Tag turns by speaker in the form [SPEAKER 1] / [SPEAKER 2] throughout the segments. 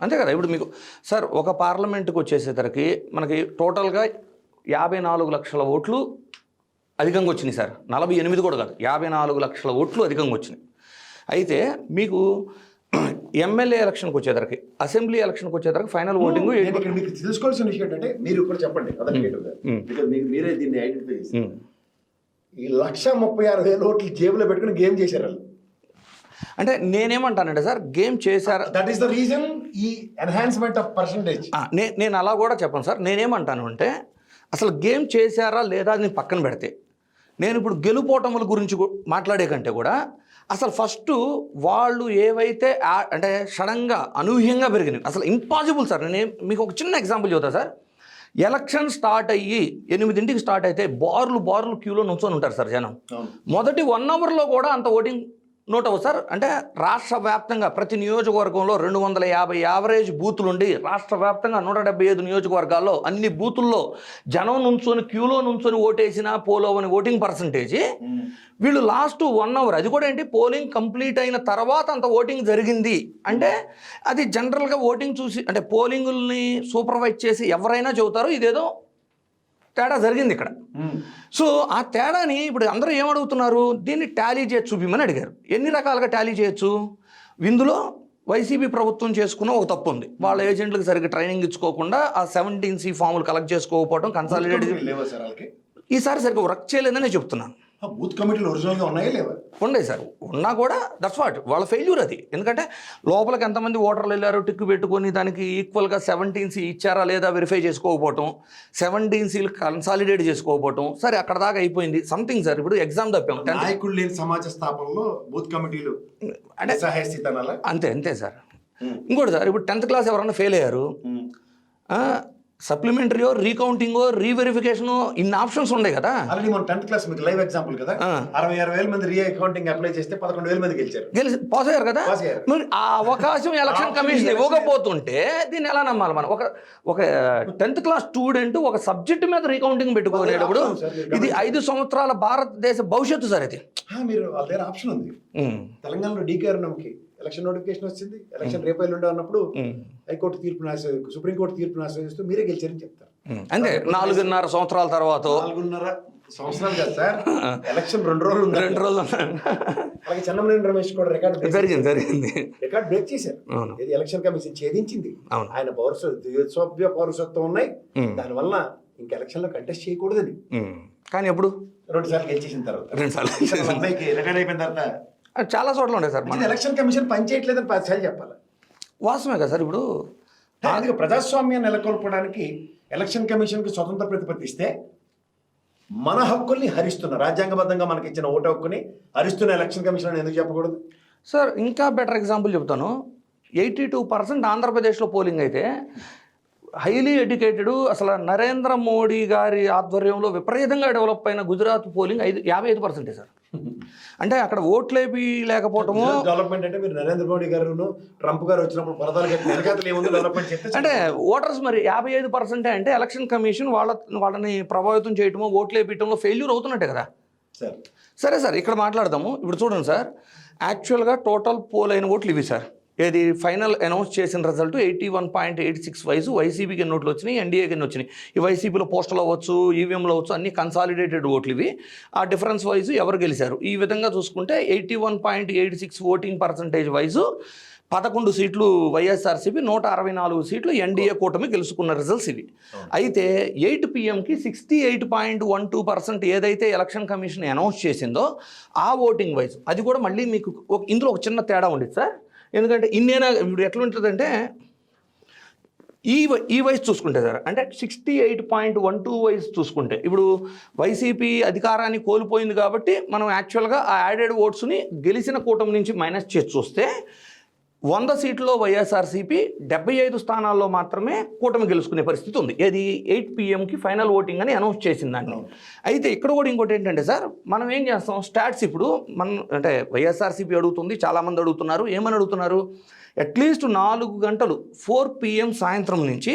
[SPEAKER 1] అంతే కదా? ఇప్పుడు మీకు సార్ ఒక పార్లమెంట్కి వచ్చేసేసరికి మనకి టోటల్గా యాభై నాలుగు లక్షల ఓట్లు అధికంగా వచ్చినాయి సార్. నలభై ఎనిమిది కూడా కాదు యాభై నాలుగు లక్షల ఓట్లు అధికంగా వచ్చినాయి. అయితే మీకు ఎమ్మెల్యే ఎలక్షన్కి వచ్చేసరికి అసెంబ్లీ ఎలక్షన్కి వచ్చేసరికి ఫైనల్ ఓటింగ్
[SPEAKER 2] మీకు తెలుసుకోవాల్సిన విషయం ఏంటంటే మీరు ఇక్కడ చెప్పండి మీరే దీన్ని ఐడెంటిఫై ఈ లక్ష ముప్పై ఆరు వేల ఓట్లు జేబులో పెట్టుకుని గేమ్ చేశారు వాళ్ళు.
[SPEAKER 1] అంటే నేనేమంటానంటే సార్ గేమ్ చేశారు.
[SPEAKER 2] దట్ ఈస్ ద రీజన్ ఈ ఎన్హాన్స్మెంట్ ఆఫ్ పర్సంటేజ్
[SPEAKER 1] నేను అలా కూడా చెప్పను సార్. నేనేమంటాను అంటే అసలు గేమ్ చేశారా లేదా అని పక్కన పెడితే నేను ఇప్పుడు గెలుపోటముల గురించి మాట్లాడే కంటే కూడా అసలు ఫస్ట్ వాళ్ళు ఏవైతే అంటే సడన్గా అనూహ్యంగా పెరిగినాయి అసలు ఇంపాసిబుల్ సార్. నేను మీకు ఒక చిన్న ఎగ్జాంపుల్ చెబుతా సార్. ఎలక్షన్ స్టార్ట్ అయ్యి ఎనిమిదింటికి స్టార్ట్ అయితే బార్లు బార్లు క్యూలో నుంచొని ఉంటారు సార్ జనం. మొదటి వన్ అవర్లో కూడా అంత ఓటింగ్ నోట్ సార్ అంటే రాష్ట్ర వ్యాప్తంగా ప్రతి నియోజకవర్గంలో రెండు వందల యాభై యావరేజ్ బూతులుండి రాష్ట్ర వ్యాప్తంగా నూట డెబ్బై ఐదు నియోజకవర్గాల్లో అన్ని బూతుల్లో జనం నుంచొని క్యూలో నుంచొని ఓటేసిన పోలో అని ఓటింగ్ పర్సంటేజీ వీళ్ళు లాస్ట్ వన్ అవర్ అది కూడా ఏంటి? పోలింగ్ కంప్లీట్ అయిన తర్వాత అంత ఓటింగ్ జరిగింది. అంటే అది జనరల్గా ఓటింగ్ చూసి అంటే పోలింగుల్ని సూపర్వైజ్ చేసి ఎవరైనా చెబుతారో ఇదేదో తేడా జరిగింది ఇక్కడ. సో ఆ తేడాని ఇప్పుడు అందరూ ఏమడుగుతున్నారు? దీన్ని టాలీ చేసి చూపిమని అడిగారు. ఎన్ని రకాలుగా టాలీ చేయొచ్చు? ఇందులో వైసీపీ ప్రభుత్వం చేసుకున్న ఒక తప్పు ఉంది. వాళ్ళ ఏజెంట్లకు సరిగ్గా ట్రైనింగ్ ఇచ్చుకోకుండా ఆ సెవెంటీన్ సి ఫాములు కలెక్ట్ చేసుకోకపోవడం కన్సాలిడేట్ ఈసారి సరిగ్గా వర్క్ చేయలేదని చెప్తున్నాను.
[SPEAKER 2] ఆ బూత్ కమిటీలు ఒరిజినల్గా ఉన్నాయా లేవా?
[SPEAKER 1] ఉండే సార్. ఉన్నా కూడా దట్స్ వాట్ వాళ్ళ ఫెయిల్యూర్ అది. ఎందుకంటే లోపలికి ఎంతమంది ఓటర్లు వెళ్ళారో టిక్కు పెట్టుకొని దానికి ఈక్వల్గా సెవెంటీన్ సి ఇచ్చారా లేదా వెరిఫై చేసుకోకపోవటం సెవెంటీన్ సీలు కన్సాలిడేట్ చేసుకోకపోవటం సరే అక్కడ దాకా అయిపోయింది. సంథింగ్ సార్ ఇప్పుడు ఎగ్జామ్ తప్పాం.
[SPEAKER 2] నాయకులు లేని సమాజ స్థాపనలో బూత్ కమిటీలు
[SPEAKER 1] అంటే
[SPEAKER 2] సహాయ
[SPEAKER 1] అంతే అంతే సార్. ఇంకోటి సార్ ఇప్పుడు టెన్త్ క్లాస్ ఎవరైనా ఫెయిల్ అయ్యారు సప్లిమెంటరీయో రీకౌంటింగో రీవెరిఫికేషనో ఇన్ని ఆప్షన్స్ ఉన్నాయి కదా.
[SPEAKER 2] ఆల్రెడీ మన టెన్త్ క్లాస్ మీకు లైవ్ ఎగ్జాంపుల్ కదా. అరవై ఆరు వేల మంది రీ అకౌంటింగ్ అప్లై చేస్తే పదకొండు వేల మంది గెలిచారు.
[SPEAKER 1] గెలిచి పాస్ అయ్యారు కదా. మరి ఆ అవకాశం ఎలక్షన్ కమిషన్ ఇవ్వకపోతుంటే దీన్ని ఎలా నమ్మాలి మనం? ఒక ఒక టెన్త్ క్లాస్ స్టూడెంట్ ఒక సబ్జెక్ట్ మీద రీకౌంటింగ్ పెట్టుకునేటప్పుడు.
[SPEAKER 2] మీరు
[SPEAKER 1] ఇది ఐదు సంవత్సరాల భారతదేశ భవిష్యత్తు సార్ ఇది.
[SPEAKER 2] మీరు వాళ్ళ దగ్గర ఆప్షన్ ఉంది. తెలంగాణలో డీకేఆర్ఎంకి ఎలక్షన్ నోటిఫికేషన్ వచ్చింది. ఎలక్షన్ రేపు ఎల్లుండి అన్నప్పుడు
[SPEAKER 1] ఉమ్,
[SPEAKER 2] హైకోర్టు తీర్పును ఆశ్రయ సుప్రీంకోర్టు తీర్పును ఆశ్రయిస్తూ మీరే గెలిచారని చెప్తారు.
[SPEAKER 1] ఉమ్. అంతే నాలుగున్నర సంవత్సరాల తర్వాత
[SPEAKER 2] నాలుగున్నర సంవత్సరాలు కదా సార్. ఎలక్షన్ రెండు రోజులు
[SPEAKER 1] రెండు రోజులు.
[SPEAKER 2] అలాగే చెన్నమనేని రమేష్ కూడా రికార్డ్
[SPEAKER 1] జరిగింది జరిగింది.
[SPEAKER 2] రికార్డ్ బ్రేక్ చేశారు. ఇది ఎలక్షన్ కమిషన్ ఛేదించింది. ఆయన పౌరస ద్విసభ్య పౌరసత్వం ఉన్నాయి. దానివల్ల ఇంక ఎలక్షన్లో కంటెస్ట్ చేయకూడదని.
[SPEAKER 1] కానీ ఎప్పుడు?
[SPEAKER 2] రెండు సార్లు గెలిచేసిన తర్వాత.
[SPEAKER 1] రెండు సార్లు
[SPEAKER 2] రిటైర్ అయిపోయిన తర్వాత
[SPEAKER 1] చాలా చోట్ల ఉంటాయి సార్ మన
[SPEAKER 2] ఎలక్షన్ కమిషన్ పనిచేయట్లేదని పది సార్లు చెప్పాలి.
[SPEAKER 1] వాస్తవమే కదా సార్ ఇప్పుడు
[SPEAKER 2] అందుకే ప్రజాస్వామ్యాన్ని నెలకొల్పడానికి ఎలక్షన్ కమిషన్కి స్వతంత్ర ప్రతిపత్తి ఇస్తే మన హక్కుల్ని హరిస్తున్న రాజ్యాంగబద్ధంగా మనకి ఇచ్చిన ఓటు హక్కుని హరిస్తున్న ఎలక్షన్ కమిషన్ ఎందుకు చెప్పకూడదు?
[SPEAKER 1] సార్ ఇంకా బెటర్ ఎగ్జాంపుల్ చెప్తాను. ఎయిటీ టూ పర్సెంట్ ఆంధ్రప్రదేశ్లో పోలింగ్ అయితే హైలీ ఎడ్యుకేటెడ్ అసలు నరేంద్ర మోడీ గారి ఆధ్వర్యంలో విపరీతంగా డెవలప్ అయిన గుజరాత్ పోలింగ్ ఐదు యాభై ఐదు పర్సెంటే సార్. అంటే అక్కడ ఓట్లేపి లేకపోవటము
[SPEAKER 2] డెవలప్మెంట్ అంటే మీరు నరేంద్ర మోడీ గారు ట్రంప్ గారు వచ్చినప్పుడు పరదాలు
[SPEAKER 1] అంటే ఓటర్స్ మరి యాభై ఐదు పర్సెంటే అంటే ఎలక్షన్ కమిషన్ వాళ్ళ వాళ్ళని ప్రభావితం చేయటమో ఓట్లేపించడంలో ఫెయిల్యూర్ అవుతున్నట్టే కదా?
[SPEAKER 2] సార్.
[SPEAKER 1] సరే సార్ ఇక్కడ మాట్లాడదాము. ఇప్పుడు చూడండి సార్ యాక్చువల్గా టోటల్ పోల్ అయిన ఓట్లు ఇవి సార్. ఏది ఫైనల్ అనౌన్స్ చేసిన result eighty one point eight six wise వైసీపీకి ఎన్ని ఓట్లు వచ్చినాయి ఎన్డీఏకి ఎన్ని వచ్చినాయి? ఈ వైసీపీలో పోస్టల్ అవ్వచ్చు ఈవీఎంలో అవ్వచ్చు అన్ని కన్సాలిడేటెడ్ ఓట్లు ఇవి. ఆ డిఫరెన్స్ వైజు ఎవరు గెలిచారు? ఈ విధంగా చూసుకుంటే eighty one point eight six voting percentage wise పదకొండు సీట్లు వైఎస్ఆర్సీపీ నూట అరవై నాలుగు సీట్లు ఎన్డీఏ కూటమి గెలుచుకున్న రిజల్ట్స్ ఇవి. అయితే eight పిఎంకి sixty eight point one two percent ఏదైతే ఎలక్షన్ కమిషన్ అనౌన్స్ చేసిందో ఆ ఓటింగ్ వైజ్ అది కూడా మళ్ళీ మీకు ఇందులో ఒక చిన్న తేడా ఉండేది సార్. ఎందుకంటే ఇన్నేనా ఇప్పుడు ఎట్లా ఉంటుందంటే ఈ ఈ వయసు చూసుకుంటే సార్ అంటే sixty eight point one two వయసు చూసుకుంటే ఇప్పుడు వైసీపీ అధికారాన్ని కోల్పోయింది కాబట్టి మనం యాక్చువల్గా ఆ యాడెడ్ ఓట్స్ని గెలిచిన కూటమి నుంచి మైనస్ చేసి చూస్తే వంద సీట్లో వైఎస్ఆర్సీపీ డెబ్బై ఐదు స్థానాల్లో మాత్రమే కూటమి గెలుచుకునే పరిస్థితి ఉంది. ఏది? ఎయిట్ పిఎంకి ఫైనల్ ఓటింగ్ అని అనౌన్స్ చేసిందండి అయితే ఇక్కడ కూడా ఇంకోటి ఏంటంటే సార్ మనం ఏం చేస్తాం? స్టాట్స్ ఇప్పుడు మనం అంటే వైఎస్ఆర్సీపీ అడుగుతుంది చాలామంది అడుగుతున్నారు. ఏమని అడుగుతున్నారు? అట్లీస్ట్ నాలుగు గంటలు ఫోర్ పిఎం సాయంత్రం నుంచి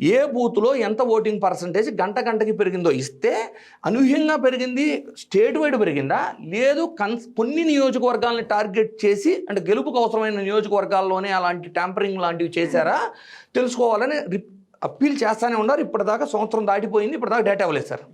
[SPEAKER 1] ఏ బూత్లో ఎంత ఓటింగ్ పర్సంటేజ్ గంట గంటకి పెరిగిందో ఇస్తే అనూహ్యంగా పెరిగింది స్టేట్ వైడ్ పెరిగిందా? లేదు కన్స్ కొన్ని నియోజకవర్గాలని టార్గెట్ చేసి అంటే గెలుపుకు అవసరమైన నియోజకవర్గాల్లోనే అలాంటి ట్యాంపరింగ్ లాంటివి చేశారా? తెలుసుకోవాలని రిప్ అప్పీల్ చేస్తానే ఉన్నారు. ఇప్పటిదాకా సంవత్సరం దాటిపోయింది ఇప్పటిదాకా డేటా ఇవ్వలేదు సార్.